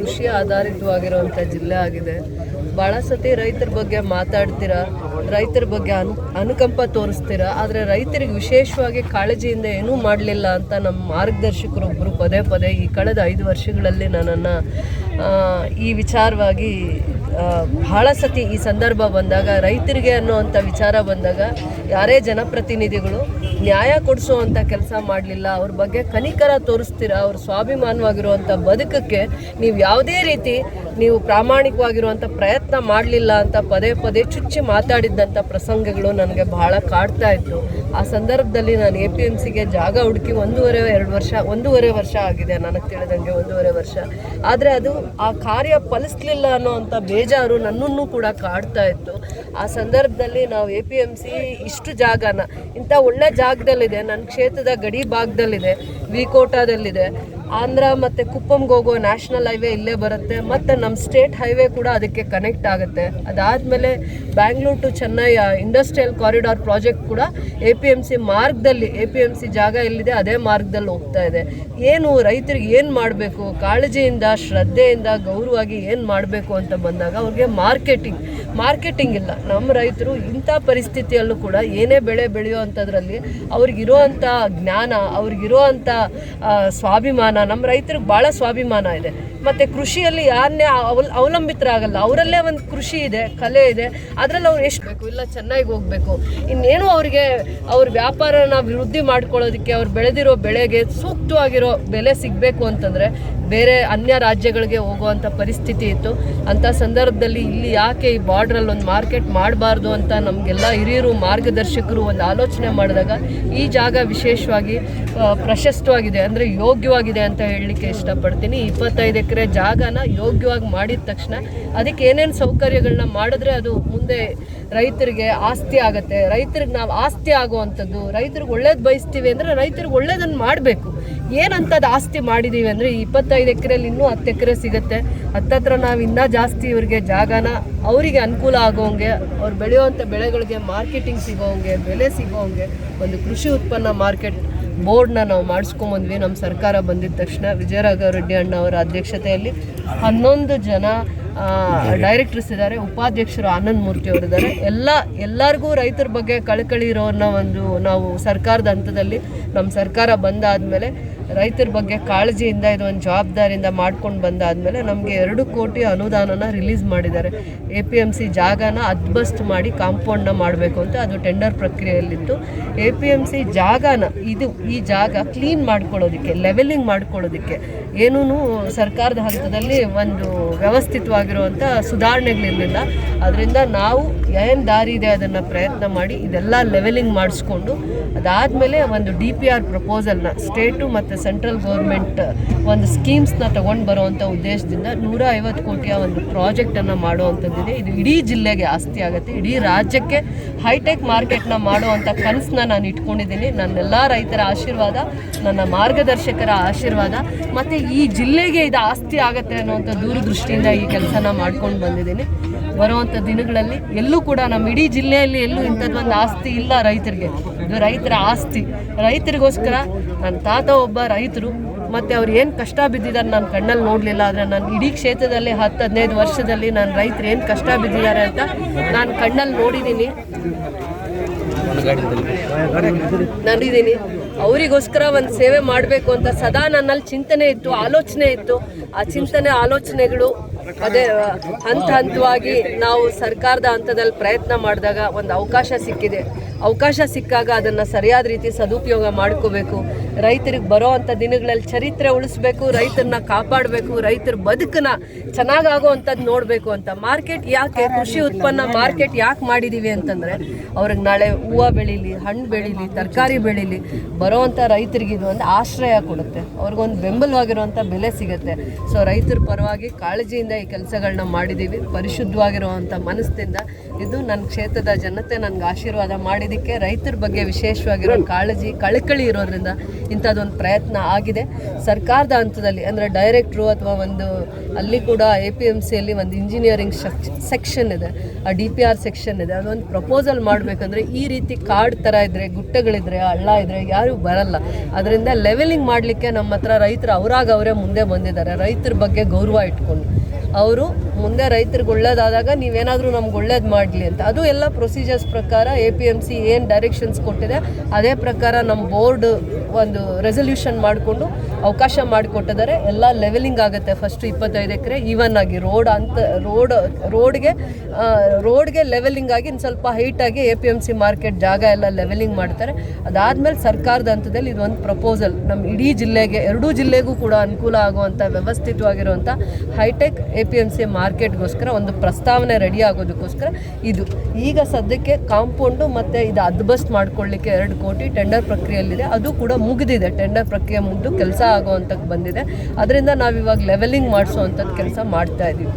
ಕೃಷಿ ಆಧಾರಿತವಾಗಿರುವಂಥ ಜಿಲ್ಲೆ ಆಗಿದೆ. ಭಾಳ ಸತಿ ರೈತರ ಬಗ್ಗೆ ಮಾತಾಡ್ತೀರಾ? ರೈತರ ಬಗ್ಗೆ ಅನು, ಅನುಕಂಪ ತೋರಿಸ್ತೀರಾ? ಆದರೆ ರೈತರಿಗೆ ವಿಶೇಷವಾಗಿ ಕಾಳಜಿಯಿಂದ ಏನೂ ಮಾಡಲಿಲ್ಲ ಅಂತ ನಮ್ಮ ಮಾರ್ಗದರ್ಶಕರೊಬ್ಬರು ಪದೇ ಪದೇ ಈ ಕಳೆದ ಐದು ವರ್ಷಗಳಲ್ಲಿ ನನ್ನನ್ನು ಈ ವಿಚಾರವಾಗಿ ಬಹಳ ಸತಿ ಈ ಸಂದರ್ಭ ಬಂದಾಗ, ರೈತರಿಗೆ ಅನ್ನುವಂಥ ವಿಚಾರ ಬಂದಾಗ, ಯಾರೇ ಜನಪ್ರತಿನಿಧಿಗಳು ನ್ಯಾಯ ಕೊಡಿಸುವಂಥ ಕೆಲಸ ಮಾಡಲಿಲ್ಲ, ಅವ್ರ ಬಗ್ಗೆ ಕನಿಕರ ತೋರಿಸ್ತೀರಾ, ಅವ್ರ ಸ್ವಾಭಿಮಾನವಾಗಿರುವಂಥ ಬದುಕಕ್ಕೆ ನೀವು ಯಾವುದೇ ರೀತಿ ನೀವು ಪ್ರಾಮಾಣಿಕವಾಗಿರುವಂಥ ಪ್ರಯತ್ನ ಮಾಡಲಿಲ್ಲ ಅಂತ ಪದೇ ಪದೇ ಚುಚ್ಚಿ ಮಾತಾಡಿದ್ದಂಥ ಪ್ರಸಂಗಗಳು ನನಗೆ ಬಹಳ ಕಾಡ್ತಾ ಇತ್ತು ಆ ಸಂದರ್ಭದಲ್ಲಿ ನಾನು ಎ ಪಿ ಎಂ ಸಿಗೆ ಜಾಗ ಹುಡುಕಿ ಒಂದೂವರೆ, ಎರಡು ವರ್ಷ, ಒಂದೂವರೆ ವರ್ಷ ಆಗಿದೆ ನನಗೆ ತಿಳಿದಂಗೆ ಒಂದೂವರೆ ವರ್ಷ. ಆದರೆ ಅದು ಆ ಕಾರ್ಯ ಫಲಿಸ್ಲಿಲ್ಲ ಅನ್ನೋವಂಥ ಬೇಜಾರು ನನ್ನನ್ನು ಕೂಡ ಕಾಡ್ತಾ ಇತ್ತು. ಆ ಸಂದರ್ಭದಲ್ಲಿ ನಾವು ಎ ಪಿ ಎಂ ಸಿ ಇಷ್ಟು ಜಾಗನ, ಇಂಥ ಒಳ್ಳೆ ಜಾಗದಲ್ಲಿದೆ, ನನ್ನ ಕ್ಷೇತ್ರದ ಗಡಿ ಭಾಗದಲ್ಲಿದೆ ವಿಕೋಟಾದಲ್ಲಿದೆ ಆಂಧ್ರ ಮತ್ತು ಕುಪ್ಪಂಗೆ ಹೋಗೋ ನ್ಯಾಷನಲ್ ಹೈವೇ ಇಲ್ಲೇ ಬರುತ್ತೆ. ಮತ್ತು ನಮ್ಮ ಸ್ಟೇಟ್ ಹೈವೇ ಕೂಡ ಅದಕ್ಕೆ ಕನೆಕ್ಟ್ ಆಗುತ್ತೆ. ಅದಾದಮೇಲೆ Bangalore to Chennai industrial corridor project ಕೂಡ ಎ ಪಿ ಎಂ ಸಿ ಮಾರ್ಗದಲ್ಲಿ ಎ ಪಿ ಎಂ ಸಿ ಜಾಗ ಎಲ್ಲಿದೆ, ಅದೇ ಮಾರ್ಗದಲ್ಲಿ ಹೋಗ್ತಾ ಇದೆ. ಏನು ರೈತರಿಗೆ ಏನು ಮಾಡಬೇಕು? ಕಾಳಜಿಯಿಂದ, ಶ್ರದ್ಧೆಯಿಂದ, ಗೌರವವಾಗಿ ಏನು ಮಾಡಬೇಕು ಅಂತ ಬಂದಾಗ ಅವ್ರಿಗೆ ಮಾರ್ಕೆಟಿಂಗ್. ಮಾರ್ಕೆಟಿಂಗ್ ಇಲ್ಲ. ನಮ್ಮ ರೈತರು ಇಂಥ ಪರಿಸ್ಥಿತಿಯಲ್ಲೂ ಕೂಡ ಏನೇ ಬೆಳೆ ಬೆಳೆಯೋ ಅಂಥದ್ರಲ್ಲಿ ಅವ್ರಿಗಿರುವಂಥ ಜ್ಞಾನ ಅವ್ರಿಗಿರೋ ಅಂಥ ಸ್ವಾಭಿಮಾನ ನಮ್ಮ ರೈತರಿಗೆ ಭಾಳ ಸ್ವಾಭಿಮಾನ ಇದೆ. ಮತ್ತು ಕೃಷಿಯಲ್ಲಿ ಯಾರನ್ನೇ ಅವಲ್, ಅವಲಂಬಿತರಾಗಲ್ಲ. ಅವರಲ್ಲೇ ಒಂದು ಕೃಷಿ ಇದೆ, ಕಲೆ ಇದೆ. ಅದರಲ್ಲಿ ಅವ್ರು ಎಷ್ಟು ಬೇಕು? ಇಲ್ಲ, ಚೆನ್ನಾಗಿ ಹೋಗಬೇಕು. ಇನ್ನೇನು ಅವರಿಗೆ ಅವ್ರ ವ್ಯಾಪಾರನ ಅಭಿವೃದ್ಧಿ ಮಾಡ್ಕೊಳ್ಳೋದಕ್ಕೆ, ಅವ್ರು ಬೆಳೆದಿರೋ ಬೆಳೆಗೆ ಸೂಕ್ತವಾಗಿರೋ ಬೆಲೆ ಸಿಗಬೇಕು ಅಂತಂದರೆ ಬೇರೆ ಅನ್ಯ ರಾಜ್ಯಗಳಿಗೆ ಹೋಗುವಂಥ ಪರಿಸ್ಥಿತಿ ಇತ್ತು. ಅಂಥ ಸಂದರ್ಭದಲ್ಲಿ ಇಲ್ಲಿ ಯಾಕೆ ಈ ಬಾರ್ಡ್ರಲ್ಲಿ ಒಂದು ಮಾರ್ಕೆಟ್ ಮಾಡಬಾರ್ದು ಅಂತ ನಮಗೆಲ್ಲ ಹಿರಿಯರು ಮಾರ್ಗದರ್ಶಕರು ಒಂದು ಆಲೋಚನೆ ಮಾಡಿದಾಗ ಈ ಜಾಗ ವಿಶೇಷವಾಗಿ ಪ್ರಶಸ್ತವಾಗಿದೆ ಅಂದರೆ ಯೋಗ್ಯವಾಗಿದೆ ಅಂತ ಹೇಳಲಿಕ್ಕೆ ಇಷ್ಟಪಡ್ತೀನಿ. ಇಪ್ಪತ್ತೈದು ಎಕರೆ ಜಾಗನ ಯೋಗ್ಯವಾಗಿ ಮಾಡಿದ ತಕ್ಷಣ ಅದಕ್ಕೆ ಏನೇನು ಸೌಕರ್ಯಗಳನ್ನ ಮಾಡಿದ್ರೆ ಅದು ಮುಂದೆ ರೈತರಿಗೆ ಆಸ್ತಿ ಆಗುತ್ತೆ. ರೈತರಿಗೆ ನಾವು ಆಸ್ತಿ ಆಗುವಂಥದ್ದು ರೈತರಿಗೆ ಒಳ್ಳೇದು ಬಯಸ್ತೀವಿ ಅಂದರೆ ರೈತರಿಗೆ ಒಳ್ಳೇದನ್ನು ಮಾಡಬೇಕು. ಏನಂತದ್ದು ಆಸ್ತಿ ಮಾಡಿದ್ದೀವಿ ಅಂದರೆ ಇಪ್ಪತ್ತೈದು ಎಕರೆಯಲ್ಲಿ ಇನ್ನೂ ಹತ್ತು ಎಕರೆ ಸಿಗುತ್ತೆ. ಹತ್ತತ್ರ ನಾವು ಇನ್ನೂ ಜಾಸ್ತಿ ಇವ್ರಿಗೆ ಜಾಗನ ಅವರಿಗೆ ಅನುಕೂಲ ಆಗೋಂಗೆ, ಅವ್ರು ಬೆಳೆಯುವಂಥ ಬೆಳೆಗಳಿಗೆ ಮಾರ್ಕೆಟಿಂಗ್ ಸಿಗೋಂಗೆ, ಬೆಲೆ ಸಿಗೋಂಗೆ ಒಂದು ಕೃಷಿ ಉತ್ಪನ್ನ ಮಾರ್ಕೆಟ್ ಬೋರ್ಡ್ನ ನಾವು ಮಾಡಿಸ್ಕೊಂಬಂದ್ವಿ ನಮ್ಮ ಸರ್ಕಾರ ಬಂದಿದ್ದ ತಕ್ಷಣ ವಿಜಯರಾಘವ ರೆಡ್ಡಿ ಅಣ್ಣ ಅವರ ಅಧ್ಯಕ್ಷತೆಯಲ್ಲಿ ಹನ್ನೊಂದು ಜನ ಡೈರೆಕ್ಟರ್ಸ್ ಇದ್ದಾರೆ ಉಪಾಧ್ಯಕ್ಷರು ಆನಂದ್ ಮೂರ್ತಿ ಅವರಿದ್ದಾರೆ ಎಲ್ಲ, ಎಲ್ಲರಿಗೂ ರೈತರ ಬಗ್ಗೆ ಕಳಕಳಿ ಇರೋನ್ನ ಒಂದು ನಾವು ಸರ್ಕಾರದ ಹಂತದಲ್ಲಿ ನಮ್ಮ ಸರ್ಕಾರ ಬಂದಾದಮೇಲೆ ರೈತರ ಬಗ್ಗೆ ಕಾಳಜಿಯಿಂದ ಒಂದು ಜವಾಬ್ದಾರಿಯಿಂದ ಮಾಡ್ಕೊಂಡು ಬಂದಾದಮೇಲೆ ನಮಗೆ ಎರಡು ಕೋಟಿ ಅನುದಾನನ ರಿಲೀಸ್ ಮಾಡಿದ್ದಾರೆ. ಎ ಪಿ ಎಂ ಸಿ ಜಾಗನ ಅದ್ಬಸ್ಟ್ ಮಾಡಿ ಕಾಂಪೌಂಡ್ನ ಮಾಡಬೇಕು ಅಂತ ಅದು ಟೆಂಡರ್ ಪ್ರಕ್ರಿಯೆಯಲ್ಲಿತ್ತು. ಎ ಪಿ ಎಂ ಸಿ ಜಾಗನ ಇದು ಈ ಜಾಗ ಕ್ಲೀನ್ ಮಾಡ್ಕೊಳ್ಳೋದಕ್ಕೆ ಲೆವೆಲಿಂಗ್ ಮಾಡ್ಕೊಳ್ಳೋದಕ್ಕೆ ಏನೂ ಸರ್ಕಾರದ ಹಂತದಲ್ಲಿ ಒಂದು ವ್ಯವಸ್ಥಿತವಾಗಿರುವಂಥ ಸುಧಾರಣೆಗಳಿರಲಿಲ್ಲ ಅದರಿಂದ ನಾವು ಏನು ದಾರಿ ಇದೆ ಅದನ್ನು ಪ್ರಯತ್ನ ಮಾಡಿ ಇದೆಲ್ಲ ಲೆವೆಲಿಂಗ್ ಮಾಡಿಸ್ಕೊಂಡು ಅದಾದಮೇಲೆ ಒಂದು ಡಿ ಪಿ ಆರ್ ಪ್ರಪೋಸಲ್ನ ಸ್ಟೇಟು ಮತ್ತು ಸೆಂಟ್ರಲ್ ಗೌರ್ಮೆಂಟ್ ಒಂದು ಸ್ಕೀಮ್ಸ್ನ ತೊಗೊಂಡು ಬರುವಂಥ ಉದ್ದೇಶದಿಂದ ನೂರ ಐವತ್ತು ಕೋಟಿಯ ಒಂದು ಪ್ರಾಜೆಕ್ಟನ್ನು ಮಾಡುವಂಥದ್ದಿದೆ. ಇದು ಇಡೀ ಜಿಲ್ಲೆಗೆ ಆಸ್ತಿ ಆಗುತ್ತೆ. ಇಡೀ ರಾಜ್ಯಕ್ಕೆ ಹೈಟೆಕ್ ಮಾರ್ಕೆಟ್ನ ಮಾಡುವಂಥ ಕನಸನ್ನ ನಾನು ಇಟ್ಕೊಂಡಿದ್ದೀನಿ. ನನ್ನೆಲ್ಲ ರೈತರ ಆಶೀರ್ವಾದ, ನನ್ನ ಮಾರ್ಗದರ್ಶಕರ ಆಶೀರ್ವಾದ, ಮತ್ತು ಈ ಜಿಲ್ಲೆಗೆ ಇದು ಆಸ್ತಿ ಆಗುತ್ತೆ ಅನ್ನೋವಂಥ ದೂರದೃಷ್ಟಿಯಿಂದ ಈ ಕೆಲಸನ ಮಾಡ್ಕೊಂಡು ಬಂದಿದ್ದೀನಿ. ಬರುವಂಥ ದಿನಗಳಲ್ಲಿ ಎಲ್ಲೂ ಕೂಡ ನಮ್ಮ ಇಡೀ ಜಿಲ್ಲೆಯಲ್ಲಿ ಎಲ್ಲೂ ಇಂಥದ್ದೊಂದು ಆಸ್ತಿ ಇಲ್ಲ ರೈತರಿಗೆ. ಇದು ರೈತರ ಆಸ್ತಿ. ರೈತರಿಗೋಸ್ಕರ ನನ್ನ ತಾತ ಒಬ್ಬ ರೈತರು, ಮತ್ತು ಅವ್ರು ಏನು ಕಷ್ಟ ಬಿದ್ದಿದ್ದಾರೆ ನಾನು ಕಣ್ಣಲ್ಲಿ ನೋಡಲಿಲ್ಲ, ಆದರೆ ನಾನು ಇಡೀ ಕ್ಷೇತ್ರದಲ್ಲಿ ಹತ್ತು, ಹದಿನೈದು ವರ್ಷದಲ್ಲಿ ನಾನು ರೈತರು ಏನು ಕಷ್ಟ ಬಿದ್ದಿದ್ದಾರೆ ಅಂತ ನಾನು ಕಣ್ಣಲ್ಲಿ ನೋಡಿದ್ದೀನಿ ನಂಬಿದ್ದೀನಿ ಅವರಿಗೋಸ್ಕರ ಒಂದು ಸೇವೆ ಮಾಡಬೇಕು ಅಂತ ಸದಾ ನನ್ನಲ್ಲಿ ಚಿಂತನೆ ಇತ್ತು, ಆಲೋಚನೆ ಇತ್ತು. ಆ ಚಿಂತನೆ, ಆಲೋಚನೆಗಳು ಅದೇ ಹಂತ ಹಂತವಾಗಿ ನಾವು ಸರ್ಕಾರದ ಹಂತದಲ್ಲಿ ಪ್ರಯತ್ನ ಮಾಡಿದಾಗ ಒಂದು ಅವಕಾಶ ಸಿಕ್ಕಿದೆ. ಅವಕಾಶ ಸಿಕ್ಕಾಗ ಅದನ್ನು ಸರಿಯಾದ ರೀತಿ ಸದುಪಯೋಗ ಮಾಡ್ಕೋಬೇಕು. ರೈತರಿಗೆ ಬರೋ ಅಂಥ ದಿನಗಳಲ್ಲಿ ಚರಿತ್ರೆ ಉಳಿಸ್ಬೇಕು ರೈತರನ್ನ ಕಾಪಾಡಬೇಕು, ರೈತರ ಬದುಕನ್ನ ಚೆನ್ನಾಗಾಗೋ ಅಂಥದ್ದು ನೋಡಬೇಕು ಅಂತ. ಮಾರ್ಕೆಟ್ ಯಾಕೆ, ಕೃಷಿ ಉತ್ಪನ್ನ ಮಾರ್ಕೆಟ್ ಯಾಕೆ ಮಾಡಿದ್ದೀವಿ ಅಂತಂದರೆ, ಅವ್ರಿಗೆ ನಾಳೆ ಹೂವು ಬೆಳೀಲಿ, ಹಣ್ಣು ಬೆಳೀಲಿ, ತರಕಾರಿ ಬೆಳೀಲಿ ಬರೋವಂಥ ರೈತರಿಗೆ ಇದು ಒಂದು ಆಶ್ರಯ ಕೊಡುತ್ತೆ. ಅವ್ರಿಗೊಂದು ಬೆಂಬಲವಾಗಿರುವಂಥ ಬೆಲೆ ಸಿಗುತ್ತೆ. ಸೊ ರೈತರ ಪರವಾಗಿ ಕಾಳಜಿಯಿಂದ ಈ ಕೆಲಸಗಳನ್ನ ಮಾಡಿದ್ದೀವಿ ಪರಿಶುದ್ಧವಾಗಿರುವಂಥ ಮನಸ್ಸಿಂದ ಇದು ನನ್ನ ಕ್ಷೇತ್ರದ ಜನತೆ ನನಗೆ ಆಶೀರ್ವಾದ ಮಾಡಿದ್ದಕ್ಕೆ ರೈತರ ಬಗ್ಗೆ ವಿಶೇಷವಾಗಿರೋ ಕಾಳಜಿ, ಕಳಕಳಿ ಇರೋದ್ರಿಂದ ಇಂಥದ್ದೊಂದು ಪ್ರಯತ್ನ ಆಗಿದೆ. ಸರ್ಕಾರದ ಹಂತದಲ್ಲಿ, ಅಂದರೆ ಡೈರೆಕ್ಟ್ರು ಅಥವಾ ಒಂದು ಅಲ್ಲಿ ಕೂಡ ಎ ಪಿ ಎಂ ಸಿಯಲ್ಲಿ ಒಂದು ಇಂಜಿನಿಯರಿಂಗ್ ಸೆಕ್ಷನ್ ಇದೆ, ಆ ಡಿ ಪಿ ಆರ್ ಸೆಕ್ಷನ್ ಇದೆ, ಅದೊಂದು ಪ್ರಪೋಸಲ್ ಮಾಡಬೇಕಂದ್ರೆ ಈ ರೀತಿ ಕಾರ್ಡ್ ಥರ ಇದ್ದರೆ ಗುಟ್ಟೆಗಳಿದ್ರೆ, ಹಳ್ಳ ಇದ್ದರೆ ಯಾರು ಬರಲ್ಲ. ಅದರಿಂದ ಲೆವೆಲಿಂಗ್ ಮಾಡಲಿಕ್ಕೆ ನಮ್ಮ ಹತ್ರ ರೈತರು ಅವರಾಗ ಅವರೇ ಮುಂದೆ ಬಂದಿದ್ದಾರೆ, ರೈತರ ಬಗ್ಗೆ ಗೌರವ ಇಟ್ಕೊಂಡು. ಅವರು ಮುಂದೆ ರೈತರಿಗೆ ಒಳ್ಳೇದಾದಾಗ ನೀವೇನಾದರೂ ನಮ್ಗೆ ಒಳ್ಳೇದು ಮಾಡಲಿ ಅಂತ. ಅದು ಎಲ್ಲ ಪ್ರೊಸೀಜರ್ಸ್ ಪ್ರಕಾರ ಎ ಪಿ ಎಂ ಸಿ ಏನು ಡೈರೆಕ್ಷನ್ಸ್ ಕೊಟ್ಟಿದೆ, ಅದೇ ಪ್ರಕಾರ ನಮ್ಮ ಬೋರ್ಡ್ ಒಂದು ರೆಸಲ್ಯೂಷನ್ ಮಾಡಿಕೊಂಡು ಅವಕಾಶ ಮಾಡಿಕೊಟ್ಟಿದ್ದಾರೆ. ಎಲ್ಲ ಲೆವೆಲಿಂಗ್ ಆಗುತ್ತೆ ಫಸ್ಟು ಇಪ್ಪತ್ತೈದು ಎಕರೆ ಈವನ್ ಆಗಿ ರೋಡ್ ಅಂತ ರೋಡ್ ರೋಡ್ಗೆ ರೋಡ್ಗೆ ಲೆವೆಲಿಂಗ್ ಆಗಿ ಇನ್ನು ಸ್ವಲ್ಪ ಹೈಟಾಗಿ A P M C market ಜಾಗ ಎಲ್ಲ ಲೆವೆಲಿಂಗ್ ಮಾಡ್ತಾರೆ. ಅದಾದಮೇಲೆ ಸರ್ಕಾರದ ಹಂತದಲ್ಲಿ ಇದೊಂದು ಪ್ರಪೋಸಲ್ ನಮ್ಮ ಇಡೀ ಜಿಲ್ಲೆಗೆ, ಎರಡೂ ಜಿಲ್ಲೆಗೂ ಕೂಡ ಅನುಕೂಲ ಆಗುವಂಥ ವ್ಯವಸ್ಥಿತವಾಗಿರುವಂಥ hitech A P M C ಮಾರ್ಕೆಟ್ಗೋಸ್ಕರ ಒಂದು ಪ್ರಸ್ತಾವನೆ ರೆಡಿ ಆಗೋದಕ್ಕೋಸ್ಕರ ಇದು. ಈಗ ಸದ್ಯಕ್ಕೆ ಕಾಂಪೌಂಡು ಮತ್ತು ಇದು ಅದ್ಬಸ್ಟ್ ಮಾಡ್ಕೊಳ್ಳಿಕ್ಕೆ ಎರಡು ಕೋಟಿ ಟೆಂಡರ್ ಪ್ರಕ್ರಿಯೆಯಲ್ಲಿದೆ. ಅದು ಕೂಡ ಮುಗಿದಿದೆ. ಟೆಂಡರ್ ಪ್ರಕ್ರಿಯೆ ಮುಗಿದು ಕೆಲಸ ಆಗೋವಂಥದ್ದು ಬಂದಿದೆ. ಅದರಿಂದ ನಾವಿವಾಗ ಲೆವೆಲಿಂಗ್ ಮಾಡಿಸೋವಂಥದ್ದು ಕೆಲಸ ಮಾಡ್ತಾ ಇದ್ದೀವಿ